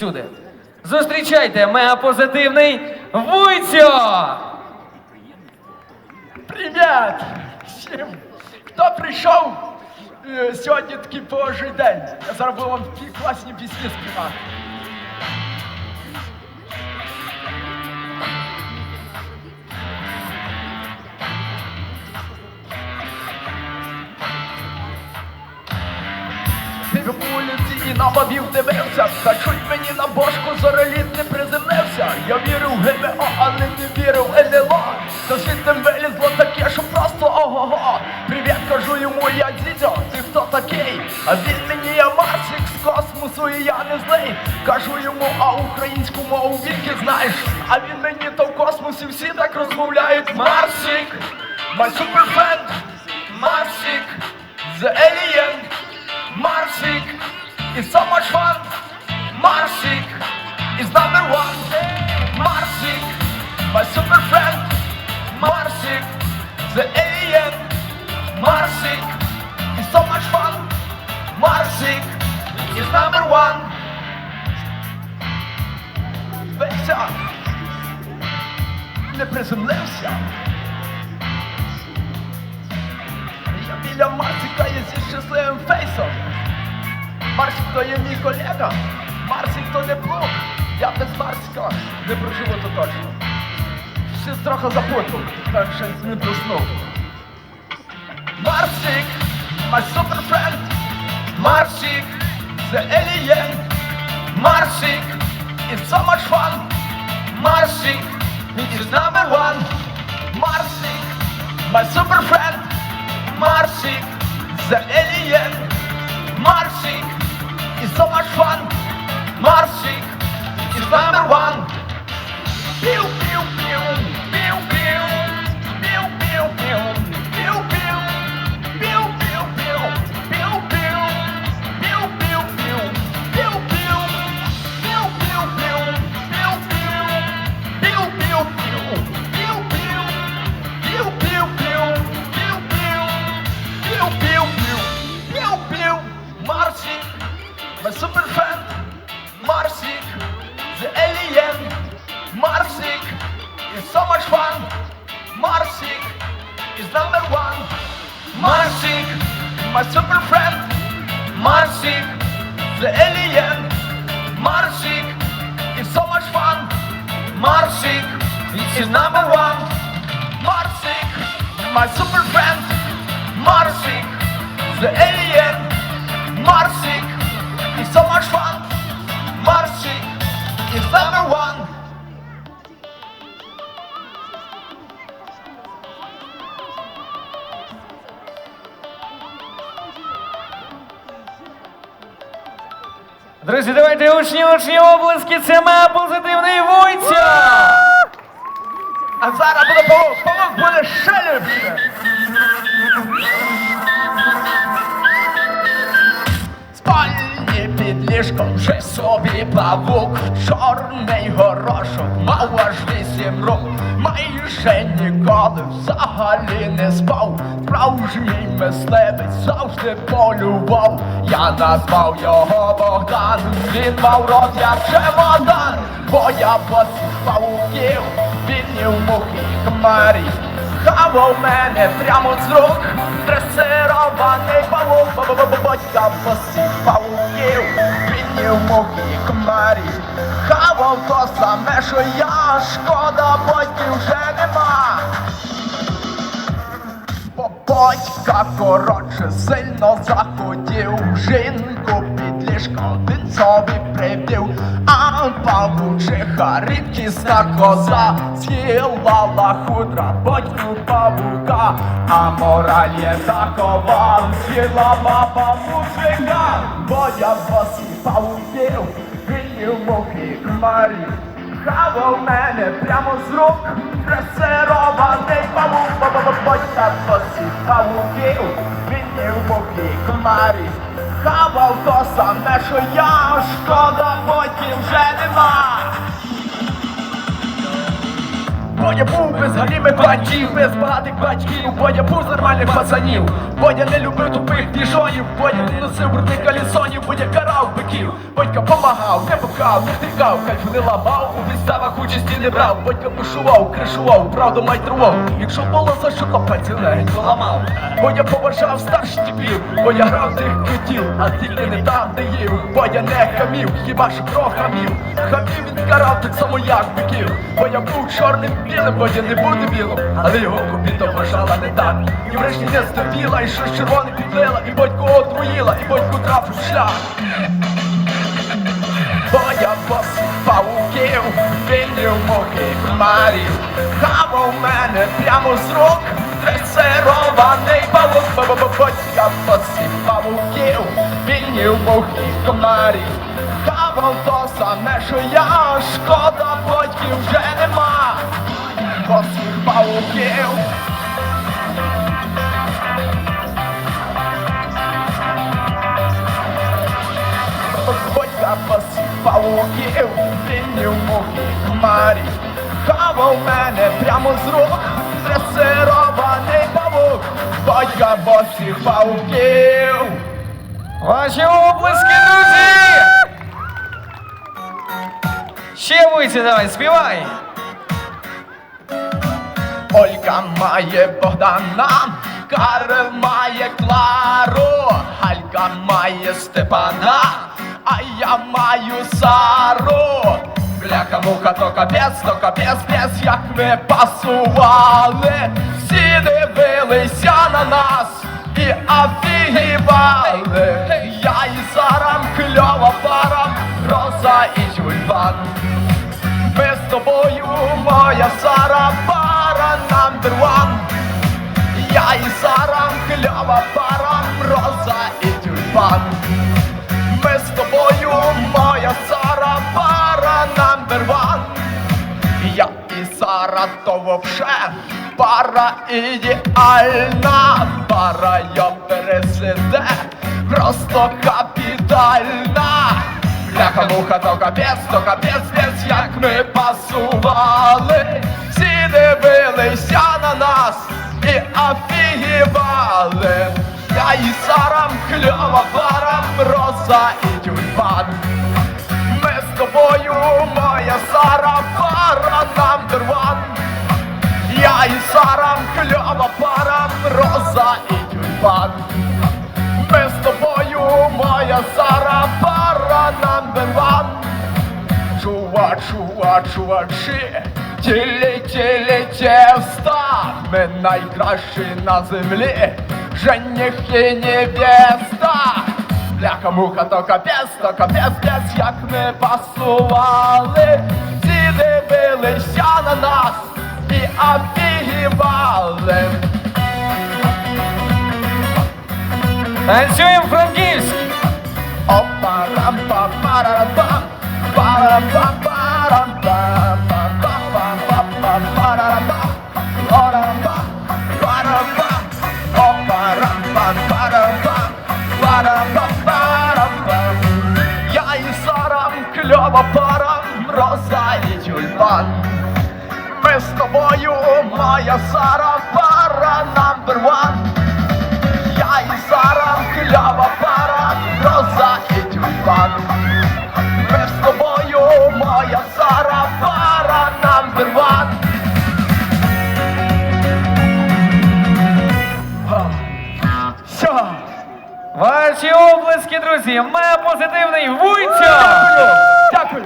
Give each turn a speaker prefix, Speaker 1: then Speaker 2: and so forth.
Speaker 1: Сюди. Зустрічайте мегапозитивний Вуйцьо!
Speaker 2: Привіт! Всім! Хто прийшов? Е, Сьогодні такий божий день. Я зараз буду вам класні пісні співати. І на бабів дивився, та чуть мені на бошку зореліт не приземлився. Я вірив в ГБО, але не вірив в НЛО. Та звідти вилізло таке, що просто ого-го. Привіт, кажу йому, я дідьо, ти хто такий? А він мені я Марсик з космосу, і я не злий. Кажу йому, а українську мову віки знаєш. А він мені то в космосі всі так розмовляють. Марсик, my super friend, Марсик, the alien. Marsik is so much fun. Marsik is number one. Marsik, my super friend. Marsik, the alien. Marsik is so much fun. Marsik is number one. Веся не приземлився. Я біля Марсика є зі щасливим фейсом. Марсик то є мій колега, Марсик то не плуг. Я без Марсика не проживу то точно. Щось трохи запутав, так ще не проснув. Марсик, my super friend. Марсик, the alien. Марсик, it's so much fun. Марсик, is number one. Марсик, my super friend. Марсик, the alien. Марсик, is so much fun. Marsic is number one. Pew. Marcik is number one. Marcik, my super friend. Marcik, the alien. Marcik it's so much fun. Marcik is number one. Marcik, my super friend. Marcik, the alien. Marcik it's so much fun. Marcik it's number one.
Speaker 1: Друзі, давайте учні, учні облиски, це мегапозитивний Вуйцьо!
Speaker 2: А зараз буде павук, павук буде ще ліпше. Спальні під ліжком вже собі павук, чорний горошок, мав аж вісім рук, майже ніколи взагалі не спав. Справжній мисливець завжди полював. Я назвав його Богдан, він мав рот як чемодан, бо я посів павуків, вільнів мухи хмарі. Хавав мене прямо з рук, дресирований павук, батька посів павуків, підняв мухи хмарі. Хавав то саме, що я, шкода, батьків вже нема. Бо батька коротше сильно захотів жінку під ліжко він собі привів, а павучиха рідкісна коза з'їла хутра батьку павука, а мораль є такова, з'їла баба мужика, бо я босий павуків, в мухи хмарі. Хавав мене прямо з рук, дресирований павук, батька посів павуків, він в мухи хмарі. Хавав то саме, що я, шкода, потім вже нема. Бо я був без галіми бачів, без багатих батьків, бо я був з нормальних пацанів, бо я не любив тупих діжонів, бо я не носив брудних калісонів, бо я карав биків, батька помагав, не пукав, не тикав, кайфу не ламав, у виставах участі не брав, батька бушував, кришував, правду майстрував, якщо було за що, то пальців легенько ламав, бо я поважав старших типів, бо я грав тих котів, а тільки не там, де їв, бо я не хамів, хіба що трохи хамів, хамів він карав так само, як биків, бо я був чорним білим, бо я не був дебілом, але його купіто вважала не так, і врешті не стерпіла, і щось червоне підлила, і батько отруїла, і батько трапив шлях. Бо я босих пауків, вільнів мухи комарів Хава в мене прямо з рук, дресирований павук Бо я босих пауків, вільнів мухи комарів Хава то саме, що я, шкода батьків вже нема Босих пауків Батька посипав луків, мухи хмарі Хава мене прямо з рук, дресирований павук Батька босих павуків
Speaker 1: Ваші оплески, друзі! Ще вийти давай, співай!
Speaker 2: Олька має Богдана, Карл має Клару, Галька має Степана, а я маю Сару. Бляха муха, то капець, то капець, пець, як ми пасували, всі дивилися на нас і офігівали. Я і Сарам, кльова пара, Роза і тюльпан. Ми з тобою, моя Сара, і Сара, кльова пара, роза і тюльпан. Ми з тобою, моя Сара, пара number one. Я і Сара, то вообще пара ідеальна, пара я пересиде, просто капітальна. Бляха муха, то капець, то капець, пець, як ми пасували, всі дивилися роза і тюльпан Ми з тобою, моя Сара, пара number one. Чува, чува, чувачі, тілі, тілі, тіста Ми найкращі на землі, жених і невеста Бляха муха, то капець, то капець, пець, як ми пасували. Всі дивилися на нас і офігівали парарапам, парарапам. Я і Сарам, кльова пара, роза і тюльпан. Ми з тобою, моя Сара, пара number one.
Speaker 1: Друзі! Має позитивний вуйця!
Speaker 2: Дякую.